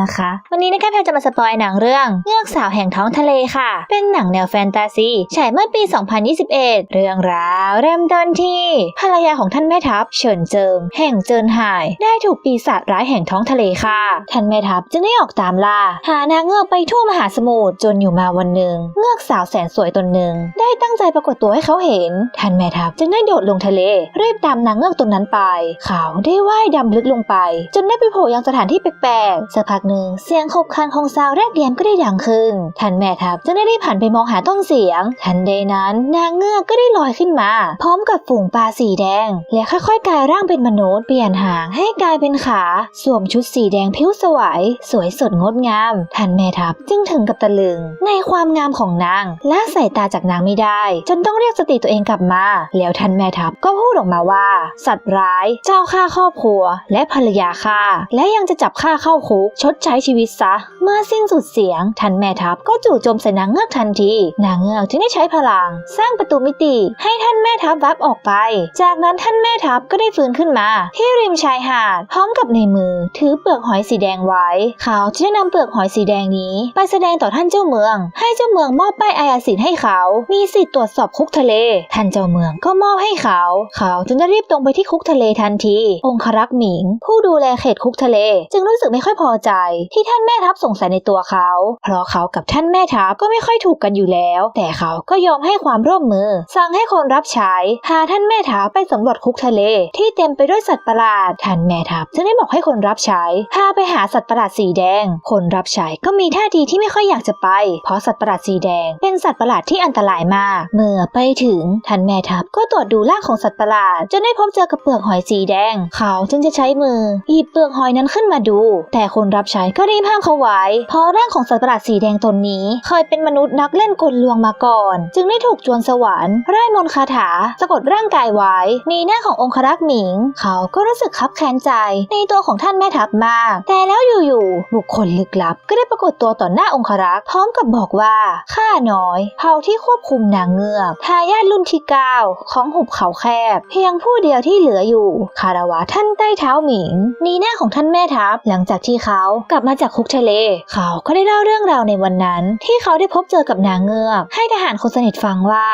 นะคะ วันนี้นะคะแพรจะมาสปอยหนังเรื่องเงือกสาวแห่งท้องทะเลค่ะ เป็นหนังแนวแฟนตาซีฉายเมื่อปี 2021 เรื่องราวเริ่มต้นที่ ภรรยาของท่านแม่ทัพเฉินเจิงแห่งเจินห่าย ได้ถูกปีศาจร้ายแห่งท้องทะเลค่ะ ท่านแม่ทัพจึงได้ออกตามล่า หานางเงือกไปทั่วมหาสมุทรจนอยู่มาวันหนึ่งเงือกสาวแสนสวยตนหนึ่งได้ตั้งใจปรากฏตัวให้เขาเห็น ท่านแม่ทัพจึงได้โดดลงทะเลรีบตามนางเงือกตนนั้นไป เขาได้ว่ายดำลึกลงไป จนได้ไปโผล่ยังสถานที่แปลกๆสักพักหนึ่งเสียงขบคันของซาวแรกแย้มก็ได้ดังขึ้นท่านแม่ทัพจึงได้รีบหันไปมองหาต้นเสียง ทันใดนั้นนางเงือกก็ได้ลอยขึ้นมา พร้อมกับฝูงปลาสีแดง และค่อยๆกลายร่างเป็นมนุษย์เปลี่ยนหางให้กลายเป็นขา สวมชุดสีแดงผิวสวย สวยสดงดงามท่านแม่ทัพจึงถึงกับตะลึง ในความงามของนางและสายตาจากนางไม่ได้ จนต้องเรียกสติตัวเองกลับมา แล้วท่านแม่ทัพก็พูดออกมาว่า สัตว์ร้าย เจ้าฆ่าครอบครัว และภรรยาฆ่า และยังจะจับฆ่าเข้าคุกชดใช้ชีวิตซะ เมื่อสิ้นสุดเสียงท่านแม่ทัพก็จู่โจมใส่นางเงือกทันที นางเงือกจึงได้ใช้พลัง สร้างประตูมิติให้ท่านแม่ทัพวับออกไป จากนั้นท่านแม่ทัพก็ได้ฟื้นขึ้นมา ที่ริมชายหาดพร้อมกับในมือ ถือเปลือกหอยสีแดงไว้ เขาจะได้นำเปลือกหอยสีแดงนี้ ไปแสดงต่อท่านเจ้าเมือง ให้เจ้าเมืองมอบป้ายอายาสิทธิ์ให้เขา มีสิทธิ์ตรวจสอบคุกทะเล ท่านเจ้าเมืองก็มอบให้เขา เขาจึงได้รีบตรงไปที่คุกทะเลทันที องครักษ์หมิง ผู้ดูแลเขตคุกทะเล จึงรู้สึกไม่ค่อยพอใจที่ท่านแม่ทัพสงสัยในตัวเขา เพราะเขากับท่านแม่ทัพก็ไม่ค่อยถูกกันอยู่แล้ว แต่เขาก็ยอมให้ความร่วมมือ สั่งให้คนรับใช้พาท่านแม่ทัพไปสำรวจคุกทะเล ที่เต็มไปด้วยสัตว์ประหลาด ท่านแม่ทัพจึงได้บอกให้คนรับใช้พาไปหาสัตว์ประหลาดสีแดง คนรับใช้ก็มีท่าทีที่ไม่ค่อยอยากจะไป เพราะสัตว์ประหลาดสีแดง เป็นสัตว์ประหลาดที่อันตรายมาก เมื่อไปถึงท่านแม่ทัพก็ตรวจดูร่างของสัตว์ประหลาดจนได้พบเจอกับเปลือกหอยสีแดง เขาจึงจะใช้มือหยิบเปลือกหอยนั้นขึ้นมาดู แต่คนรับใช้ก็รีบห้ามเขาไว้ เพราะร่างของสัตว์ประหลาดสีแดงตนนี้ เคยเป็นมนุษย์นักเล่นกลลวงมาก่อน จึงได้ถูกจวนสวรรค์ไร้มนคาถาสะกดร่างกายไว้ มีหน้าขององครักษ์หมิง เขาก็รู้สึกคับแค้นใจ ในตัวของท่านแม่ทัพมาก แต่แล้วอยู่ๆบุคคลลึกลับ ก็ได้ปรากฏตัวต่อหน้าองครักษ์พร้อมกับบอกว่าข้าน้อย เผ่าที่ควบคุมนางเงือกทายาทรุ่นที่เก้าของหุบเขาแคบ เพียงผู้เดียวที่เหลืออยู่ คารวะท่านใต้เท้าหมิงนีหน้าของท่านแม่ทัพหลังจากที่เขากลับมาจากคุกทะเล เขาก็ได้เล่าเรื่องราวในวันนั้น ที่เขาได้พบเจอกับนางเงือก ให้ทหารคนสนิทฟังว่า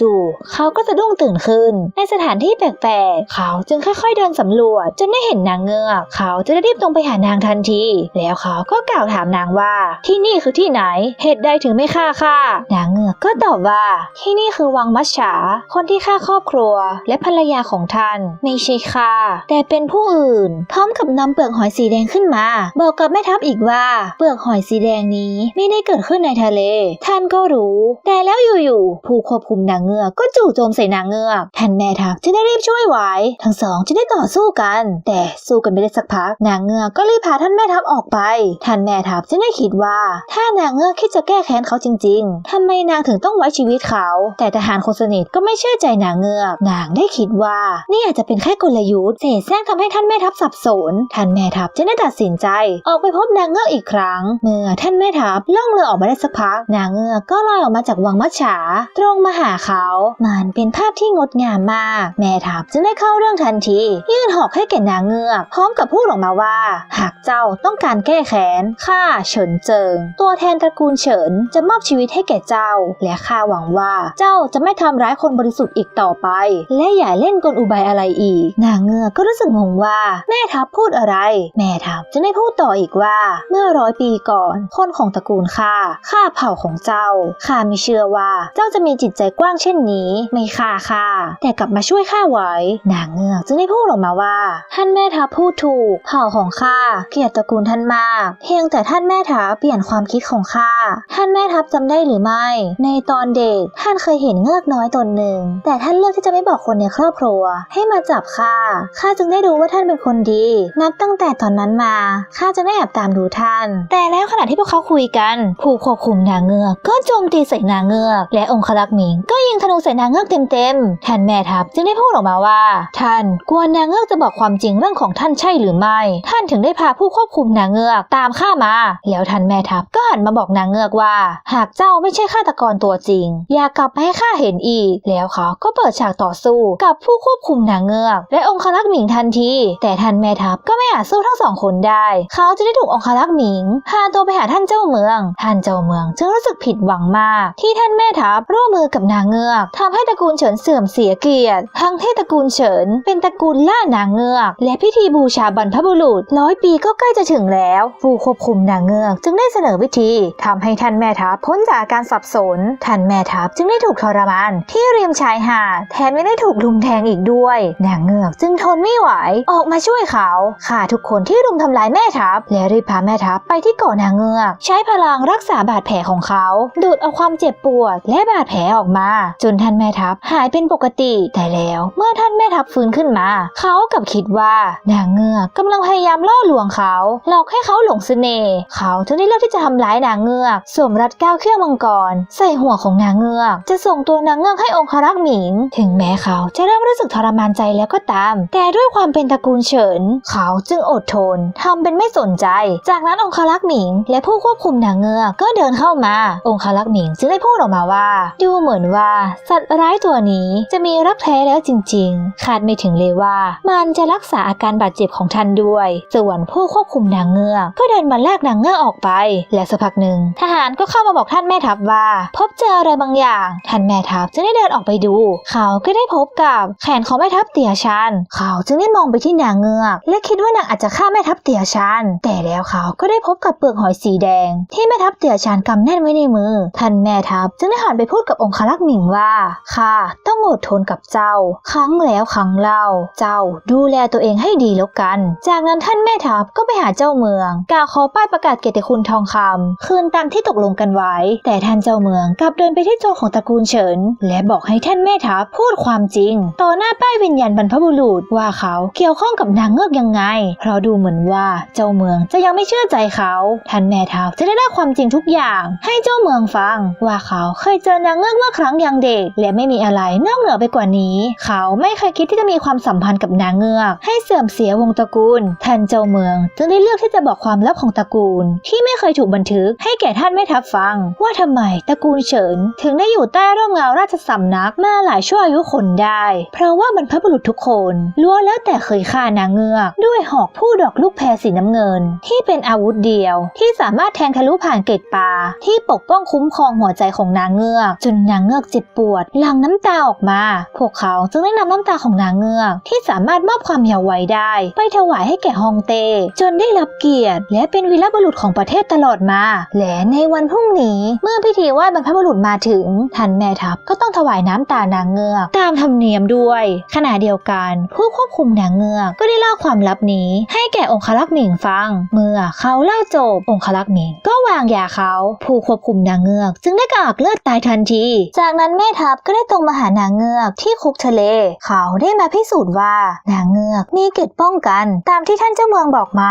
จู่ๆเขาก็สะดุ้งตื่นขึ้น ในสถานที่แปลกๆ เขาจึงค่อยๆเดินสำรวจ จนได้เห็นนางเงือก เขาจะได้รีบตรงไปหานางทันที แล้วเขาก็กล่าวถามนางว่า ที่นี่คือที่ไหน เหตุใดถึงไม่ฆ่าข้านางเง ก็ตอบว่าที่นี่คือวังมัชฉา คนที่ฆ่าครอบครัว และภรรยาของท่านไม่ใช่ข้าแต่เป็นผู้อื่น พร้อมกับนำเปลือกหอยสีแดงขึ้นมา บอกกับแม่ทัพอีกว่าเปลือกหอยสีแดงนี้ไม่ได้เกิดขึ้นในทะเล ท่านก็รู้ แต่แล้วอยู่ๆผู้ควบคุมนางเงือกก็จู่โจมใส่นางเงือกท่านแม่ทัพจึงได้รีบช่วยไว้ ทั้งสองจึงได้ต่อสู้กัน แต่สู้กันไม่ได้สักพัก นางเงือกก็รีบพาท่านแม่ทัพออกไป ท่านแม่ทัพจึงได้คิดว่า ถ้านางเงือกคิดจะแก้แค้นเขาจริง ๆทำไมนางถึงต้องไว้ชีวิตเขา แต่ทหารคนสนิทก็ไม่เชื่อใจนางเงือกนางได้คิดว่านี่อาจจะเป็นแค่กลยุทธ์เสแสร้งทำให้ท่านแม่ทัพสับสน ท่านแม่ทัพจึงได้ตัดสินใจ ออกไปพบนางเงือกอีกครั้ง เมื่อท่านแม่ทัพล่องเรือออกมาได้สักพัก นางเงือกก็ลอยออกมาจากวังมัจฉา ตรงมาหาเขา มันเป็นภาพที่งดงามมาก แม่ทัพจึงได้เข้าเรื่องทันที ยื่นหอกให้แก่นางเงือก พร้อมกับพูดออกมาว่า หากเจ้าต้องการแก้แค้นข้าเฉินเจิง ตัวแทนตระกูลเฉินจะมอบชีวิตให้แก่เจ้าและข้าหวังว่าเจ้าจะไม่ทำร้ายคนบริสุทธิ์อีกต่อไป และอย่าเล่นกลอุบายอะไรอีก นางเงือกก็รู้สึกงงว่า แม่ทัพพูดอะไร แม่ทัพจึงได้พูดต่ออีกว่า เมื่อร้อยปีก่อน คนของตระกูลข้าข้าเผ่าของเจ้าข้าไม่เชื่อว่าเจ้าจะมีจิตใจกว้างเช่นนี้ ไม่ฆ่าข้าแต่กลับมาช่วยข้าไว้ นางเงือกจึงได้พูดออกมาว่า ท่านแม่ทัพพูดถูก เผ่าของข้าเกลียดตระกูลท่านมาก เพียงแต่ท่านแม่ทัพเปลี่ยนความคิดของข้าท่านแม่ทัพจำได้หรือไม่ในตอนเด็กท่านเคยเห็นเงือกน้อยตนหนึ่ง แต่ท่านเลือกที่จะไม่บอกคนในครอบครัว ให้มาจับข้าข้าจึงได้รู้ว่าท่านเป็นคนดี นับตั้งแต่ตอนนั้นมาข้าจะได้แอบตามดูท่าน แต่แล้วขณะที่พวกเขาคุยกันผู้ควบคุมนางเงือก ก็โจมตีใส่นางเงือก และองครักษ์หมิง ก็ยิงธนูใส่นางเงือกเต็มๆท่านแม่ทัพจึงได้พูดออกมาว่า ท่านกลัวนางเงือกจะบอกความจริงเรื่องของท่านใช่หรือไม่ ท่านถึงได้พาผู้ควบคุมนางเงือกตามข้ามา แล้วท่านแม่ทัพก็หันมาบอกนางเงือกว่า หากเจ้าไม่ใช่ฆาตกรรตัวจริง อยากกลับมาให้ข้าเห็นอีก แล้วเขาก็เปิดฉากต่อสู้กับผู้ควบคุมนางเงือก และองครักษ์หมิงทันที แต่ท่านแม่ทัพก็ไม่อาจสู้ทั้งสองคนได้ เขาจะได้ถูกองครักษ์หมิงพาตัวไปหาท่านเจ้าเมือง ท่านเจ้าเมืองจึงรู้สึกผิดหวังมาก ที่ท่านแม่ทัพร่วมมือกับนางเงือกทำให้ตระกูลเฉินเสื่อมเสียเกียรติ ทั้งที่ตระกูลเฉิน เป็นตระกูลล่านางเงือก และพิธีบูชาบรรพบุรุษร้อยปีก็ใกล้จะถึงแล้ว ผู้ควบคุมนางเงือก จึงได้เสนอวิธีทำให้ท่านแม่ทัพพ้นจากการสับสนท่านแม่ทัพจึงได้ถูกทรมาน ที่ริมชายหาดแถมยังได้ถูกลุมแทงอีกด้วยนางเงือกจึงทนไม่ไหว ออกมาช่วยเขาฆ่าทุกคนที่รุมทำลายแม่ทัพ และรีบพาแม่ทัพไปที่เกาะนางเงือก ใช้พลังรักษาบาดแผลของเขา ดูดเอาความเจ็บปวด และบาดแผลออกมา จนท่านแม่ทัพหายเป็นปกติ แต่แล้วเมื่อท่านแม่ทัพฟื้นขึ้นมา เขากลับคิดว่านางเงือกกำลังพยายามล่อลวงเขาหลอกให้เขาหลงเสน่ห์เขาจึงได้เลือกที่จะทำร้ายนางเงือกสวมรัดก้าวเครื่องมังกร ใส่หัวของนางเงือก จะส่งตัวนางเงือกให้องครักษ์หมิง ถึงแม้เขาจะเริ่มรู้สึกทรมานใจแล้วก็ตาม แต่ด้วยความเป็นตระกูลเฉิน เขาจึงอดทนทำเป็นไม่สนใจ จากนั้นองครักษ์หมิง และผู้ควบคุมนางเงือกก็เดินเข้ามา องครักษ์หมิงจึงได้พูดออกมาว่า ดูเหมือนว่า สัตว์ร้ายตัวนี้จะมีรักแท้แล้วจริง ๆ คาดไม่ถึงเลยว่า มันจะรักษาอาการบาดเจ็บของท่านด้วย ส่วนผู้ควบคุมนางเงือกก็เดินมาลากนางเงือกออกไป และสักพักหนึ่งทหารก็เข้ามาบอกท่านแม่ทัพว่าพพบเจออะไรบางอย่างท่านแม่ทัพจึงได้เดินออกไปดู เขาก็ได้พบกับแขนของแม่ทัพเตี่ยชัน เขาจึงได้มองไปที่นางเงือก และคิดว่านางอาจจะฆ่าแม่ทัพเตี่ยชัน แต่แล้วเขาก็ได้พบกับเปลือกหอยสีแดง ที่แม่ทัพเตี่ยชันกำแน่นไว้ในมือ ท่านแม่ทัพจึงได้หันไปพูดกับองครักษ์หมิงว่าข้าต้องอดทนกับเจ้า ครั้งแล้วครั้งเล่า เจ้าดูแลตัวเองให้ดีแล้วกัน จากนั้นท่านแม่ทัพก็ไปหาเจ้าเมืองกล่าวขอป้ายประกาศเกียรติคุณทองคำคืนตามที่ตกลงกันไว้ แต่ท่านเจ้าเมืองกลับเดินไปที่โจของตระกูลเฉิน และบอกให้ท่านแม่ทัพพูดความจริง ต่อหน้าป้ายวิญญาณบรรพบุรุษว่าเขาเกี่ยวข้องกับนางเงือกยังไง เพราะดูเหมือนว่าเจ้าเมืองจะยังไม่เชื่อใจเขา ท่านแม่ทัพจะได้เล่าความจริงทุกอย่าง ให้เจ้าเมืองฟัง ว่าเขาเคยเจอนางเงือกเมื่อครั้งยังเด็ก และไม่มีอะไรนอกเหนือไปกว่านี้ เขาไม่เคยคิดที่จะมีความสัมพันธ์กับนางเงือก ให้เสื่อมเสียวงตระกูล ท่านเจ้าเมือง จึงได้เลือกที่จะบอกความลับของตระกูล ที่ไม่เคยถูกบันทึกให้แก่ท่านแม่ทัพฟัง ว่าทำไมตระกูลเฉินถึงได้อยู่ใต้ร่มเงาราชสำนักมาหลายชั่วอายุคนได้ เพราะว่าบรรพบุรุษทุกคนล้วนแล้วแต่เคยฆ่านางเงือก ด้วยหอกผู้ดอกลูกแพรสีน้ำเงิน ที่เป็นอาวุธเดียว ที่สามารถแทงทะลุผ่านเกล็ดปา ที่ปกป้องคุ้มครองหัวใจของนางเงือก จนนางเงือกเจ็บปวดหลั่งน้ำตาออกมา พวกเขาจึงได้นำน้ำตาของนางเงือก ที่สามารถมอบความเยาว์วัยได้ ไปถวายให้แก่ฮองเต้จนได้รับเกียรติ และเป็นวีรบุรุษของประเทศตลอดมา และในวันพรุ่งนี้เมื่อพิธีไหว้บรรพพบุรุษมาถึงท่านแม่ทัพก็ต้องถวายน้ำตานางเงือก ตามธรรมเนียมด้วย ขณะเดียวกันผู้ควบคุมนางเงือกก็ได้เล่าความลับนี้ ให้แก่องครักษ์หมิงฟัง เมื่อเขาเล่าจบองครักษ์หมิงก็วางยาเขา ผู้ควบคุมนางเงือก จึงได้กระอักเลือดตายทันที จากนั้นแม่ทัพก็ได้ตรงมาหานางเงือกที่คุกทะเล เขาได้มาพิสูจน์ว่านางเงือกมีเกร็ดป้องกัน ตามที่ท่านเจ้าเมืองบอกไหม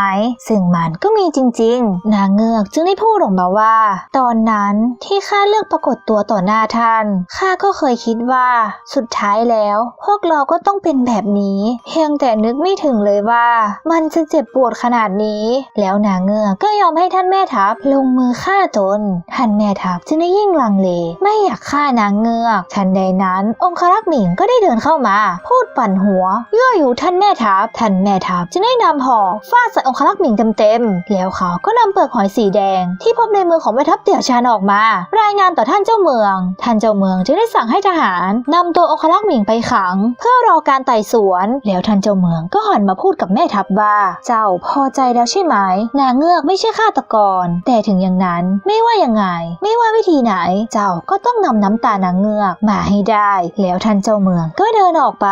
ซึ่งมันก็มีจริง ๆ นางเงือกจึงได้พูดออกมาว่า ตอนนั้นที่ข้าเลือกปรากฏตัวต่อหน้าท่าน ข้าก็เคยคิดว่า สุดท้ายแล้ว พวกเราก็ต้องเป็นแบบนี้ เพียงแต่นึกไม่ถึงเลยว่า มันจะเจ็บปวดขนาดนี้ แล้วนางเงือกก็ยอมให้ท่านแม่ทัพลงมือฆ่าตน ท่านแม่ทัพจึงได้ยิ่งลังเล ไม่อยากฆ่านางเงือกทันใดนั้น องครักษ์หมิงก็ได้เดินเข้ามา พูดปั่นหัวยั่วยุท่านแม่ทัพท่านแม่ทัพจึงได้นำหอกฟาดใส่องครักษ์หมิงเต็มๆแล้วเขาก็นำเปลือกหอยสีแดง ที่พบในมือของแม่ทัพเตี่ยชานออกมา รายงานต่อท่านเจ้าเมือง ท่านเจ้าเมืองจึงได้สั่งให้ทหารนำตัวองครักษ์หมิงไปขัง เพื่อรอการไต่สวน แล้วท่านเจ้าเมืองก็หันมาพูดกับแม่ทัพว่า เจ้าพอใจแล้วใช่ไหม นางเงือกไม่ใช่ฆาตกร แต่ถึงอย่างนั้นไม่ว่ายังไง ไม่ว่าวิธีไหน เจ้าก็ต้องนำน้ำตานางเงือกมาให้ได้ แล้วท่านเจ้าเมืองก็เดินออกไป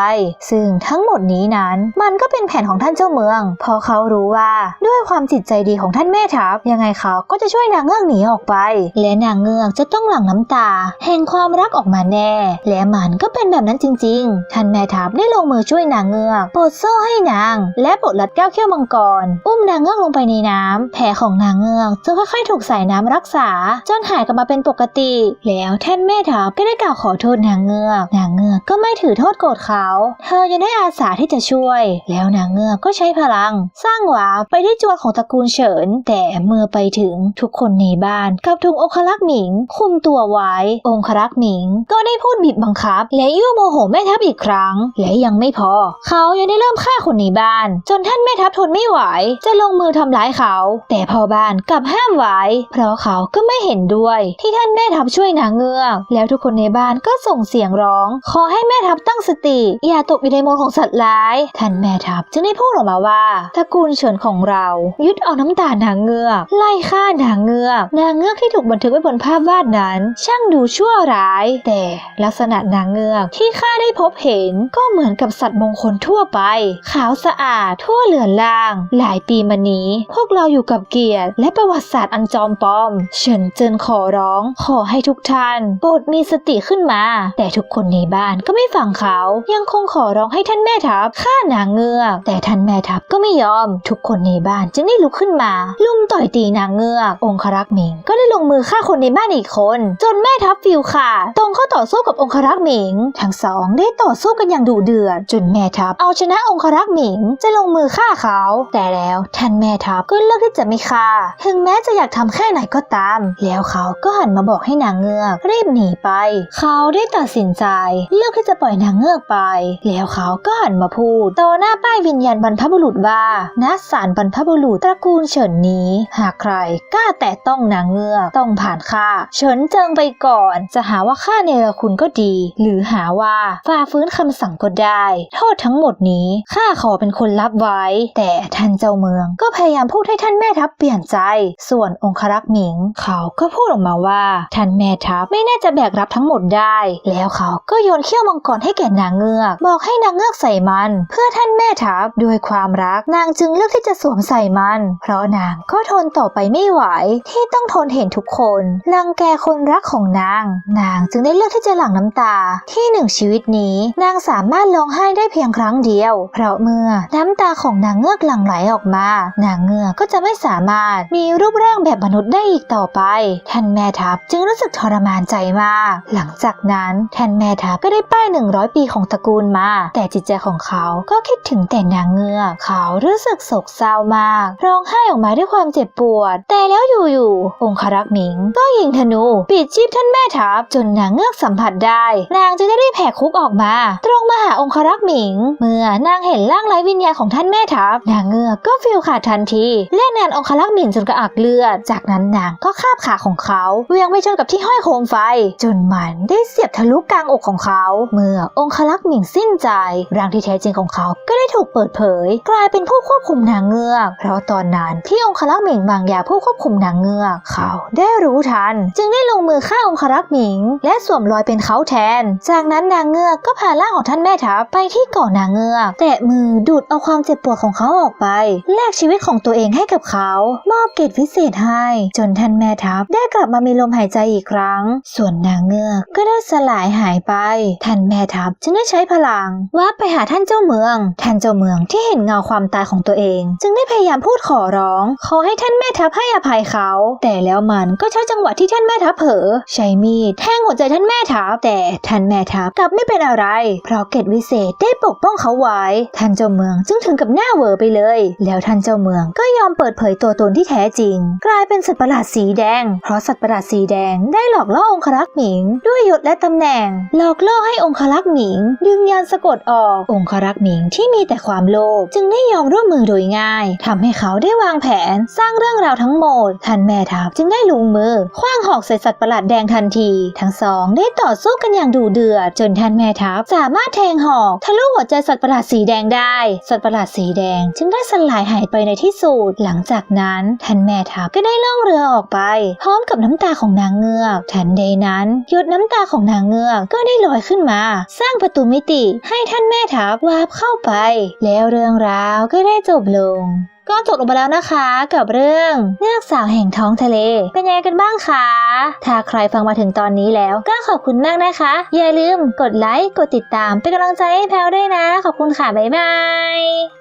ซึ่งทั้งหมดนี้นั้น มันก็เป็นแผนของท่านเจ้าเมืองเพราะเขารู้ว่าด้วยความจิตใจดีของท่านแม่ทัพยังไงเขาก็จะช่วยนางเงือกหนีออกไป และนางเงือกจะต้องหลังน้ำตา แห่งความรักออกมาแน่ และมันก็เป็นแบบนั้นจริงๆ ท่านแม่ทัพได้ลงมือช่วยนางเงือกปลดโซ่ให้นาง และปลดลัดแก้วเขี้ยวมังกร อุ้มนางเงือกลงไปในน้ำแผลของนางเงือกจะค่อยๆถูกใส่น้ำรักษา จนหายกลับมาเป็นปกติ แล้วท่านแม่ทัพก็ได้กล่าวขอโทษนางเงือกนางเงือก ก็ไม่ถือโทษโกรธเขา เธอยังได้อาสาที่จะช่วย แล้วนางเงือกก็ใช้พลัง สร้างหวาไปที่จวนของตระกูลเฉิน แต่เมื่อไปถึงทุกคนในบ้านกับถูกองครักษ์หมิง คุมตัวไว้ องครักษ์หมิง ก็ได้พูดบีบบังคับ และยั่วโมโหแม่ทัพอีกครั้ง และยังไม่พอ เขายังได้เริ่มฆ่าคนในบ้าน จนท่านแม่ทัพทนไม่ไหว จะลงมือทำร้ายเขา แต่พ่อบ้านกลับห้ามไว้ เพราะเขาก็ไม่เห็นด้วย ที่ท่านแม่ทัพช่วยนางเงือก แล้วทุกคนในบ้านก็ส่งเสียงร้องขอให้แม่ทัพตั้งสติ อย่าตกอยู่ในมนของสัตว์ร้าย ท่านแม่ทัพจึงได้พูดออกมาว่าตระกูลเฉินของเรา ยึดเอาน้ำตาลนางเงือกไล่ฆ่านางเงือกนางเงือกที่ถูกบันทึกไว้บนภาพวาดนั้น ช่างดูชั่วร้าย แต่ลักษณะนางเงือกที่ข้าได้พบเห็นก็เหมือนกับสัตว์มงคลทั่วไป ขาวสะอาดทั่วเหลือนล่าง หลายปีมานี้ พวกเราอยู่กับเกียรติและประวัติศาสตร์อันจอมปลอม เฉินเจินขอร้อง ขอให้ทุกท่านโปรดมีสติขึ้นมา แต่ทุกคนในบ้านก็ไม่ฟังเขา ยังคงขอร้องให้ท่านแม่ทัพฆ่านางเงือก แต่ท่านแม่ทัพก็ไม่ยอม ทุกคนในบ้านจึงได้ลุกขึ้นมา ลุมต่อยตีนางเงือก องครักษ์หมิงก็ได้ลงมือฆ่าคนในบ้านอีกคน จนแม่ทัพฟิวขาดตรงเข้าต่อสู้กับองครักษ์หมิง ทั้งสองได้ต่อสู้กันอย่างดุเดือดจนแม่ทัพเอาชนะองครักษ์หมิงจะลงมือฆ่าเขา แต่แล้วท่านแม่ทัพก็เลือกที่จะไม่ฆ่า ถึงแม้จะอยากทำแค่ไหนก็ตาม แล้วเขาก็หันมาบอกให้นางเงือกรีบหนีไป เขาได้ตัดสินใจเลือกที่จะปล่อยนางเงือกไป แล้วเขาก็หันมาพูดต่อหน้าป้ายวิญญาณบรรพบุรุษว่าณสารบรรพบุรุษตระกูลเฉินนี้ หากใครกล้าแตะต้องนางเงือกต้องผ่านข้าเฉินเจิงไปก่อน จะหาว่าข้าเนรคุณก็ดี หรือหาว่าฝ่าฟื้นคำสั่งก็ได้ โทษทั้งหมดนี้ข้าขอเป็นคนรับไว้ แต่ท่านเจ้าเมืองก็พยายามพูดให้ท่านแม่ทัพเปลี่ยนใจ ส่วนองครักษ์หมิง เขาก็พูดออกมาว่า ท่านแม่ทัพไม่น่าจะแบกรับทั้งหมดได้ แล้วเขาก็โยนเขี้ยวมังกรให้แก่นางเงือก บอกให้นางเงือกใส่มัน เพื่อท่านแม่ทัพด้วยความรักนางจึงเลือกที่จะสวมใส่มัน เพราะนางก็ทนต่อไปไม่ไหว ที่ต้องทนเห็นทุกคนรังแกคนรักของนาง นางจึงได้เลือกที่จะหลั่งน้ำตา ที่หนึ่งชีวิตนี้ นางสามารถร้องไห้ได้เพียงครั้งเดียว เพราะเมื่อน้ำตาของนางเงือกหลั่งไหลออกมา นางเงือกก็จะไม่สามารถมีรูปร่างแบบมนุษย์ได้อีกต่อไป ท่านแม่ทัพจึงรู้สึกทรมานใจมาก หลังจากนั้นท่านแม่ทัพก็ได้ป้าย100ปีของตระกูลมา แต่จิตใจของเขาก็คิดถึงแต่นางเงือกเขารู้สึกโศกเศร้ามาก ร้องไห้ออกมาด้วยความเจ็บปวด แต่แล้วอยู่ๆองครักษ์หมิง ก็ยิงธนูปิดชีพท่านแม่ทัพจนนางเงือกสัมผัสได้ นางจึงได้รีบแผกคุกออกมา ตรงมาหาองครักษ์หมิง เมื่อนางเห็นร่างไร้วิญญาณของท่านแม่ทัพนางเงือกก็ฟิลขาดทันทีเล่นงานองครักษ์หมิงจนกระอักเลือด จากนั้นนางก็คาบขาของเขาเวียงไปชนกับที่ห้อยโคมไฟ จนมันได้เสียบทะลุกลางอกของเขาเมื่อองครักษ์หมิงสิ้นใจร่างที่แท้จริงของเขาก็ได้ถูกเปิดเผย กลายเป็นผู้ควบคุมนางเงือก เพราะตอนนั้นที่องครักษ์หมิงวางยาผู้ควบคุมนางเงือกเขาได้รู้ทัน จึงได้ลงมือฆ่าองครักษ์หมิง และสวมรอยเป็นเขาแทน จากนั้นนางเงือกก็พาร่างของท่านแม่ทัพไปที่เกาะนางเงือกแตะมือดูดเอาความเจ็บปวดของเขาออกไป แลกชีวิตของตัวเองให้กับเขา มอบเกรดพิเศษให้ จนท่านแม่ทัพได้กลับมามีลมหายใจอีกครั้ง ส่วนนางเงือกก็ได้สลายหายไปท่านแม่ทัพจึงได้ใช้พลังว่าไปหาท่านเจ้าเมือง ท่านเจ้าเมืองที่เห็นเงาความตายของตัวเอง จึงได้พยายามพูดขอร้อง ขอให้ท่านแม่ทัพให้อภัยเขา แต่แล้วมันก็ใช้จังหวะที่ท่านแม่ทัพเผลอใช้มีดแทงหัวใจท่านแม่ทัพแต่ท่านแม่ทัพกลับไม่เป็นอะไร เพราะเกตวิเศษได้ปกป้องเขาไว้ ท่านเจ้าเมืองจึงถึงกับหน้าเวอไปเลย แล้วท่านเจ้าเมืองก็ยอมเปิดเผยตัวตนที่แท้จริง กลายเป็นสัตว์ประหลาดสีแดง เพราะสัตว์ประหลาดสีแดงได้หลอกล่อองครักษ์หมิง ด้วยยศและตำแหน่ง หลอกล่อใให้องครักษ์หมิง ดึงยานสะกดออก องครักษ์หมิงที่มีแต่ความโลภจึงได้ยอมร่วมมือโดยง่ายทำให้เขาได้วางแผนสร้างเรื่องราวทั้งหมดท่านแม่ทัพจึงได้ลงมือคว้างหอกใส่สัตว์ประหลาดแดงทันที ทั้งสองได้ต่อสู้กันอย่างดุเดือด จนท่านแม่ทัพสามารถแทงหอกทะลุหัวใจสัตว์ประหลาดสีแดงได้ สัตว์ประหลาดสีแดง จึงได้สลายหายไปในที่สุดหลังจากนั้นท่านแม่ทัพก็ได้ล่องเรือออกไป พร้อมกับน้ำตาของนางเงือกทันใดนั้นหยดน้ำตาของนางเงือกก็ได้ลอยขึ้นขึ้นมา สร้างประตูมิติให้ท่านแม่ทัพวาบเข้าไป แล้วเรื่องราวก็ได้จบลงก็จบลงไปแล้วนะคะกับเรื่องเงือกสาวแห่งท้องทะเล เป็นยังไงกันบ้างคะ ถ้าใครฟังมาถึงตอนนี้แล้ว ก็ขอบคุณมากนะคะ อย่าลืมกดไลค์ กดติดตามเป็นกำลังใจให้แพลวด้วยนะ ขอบคุณค่ะ บ๊ายบาย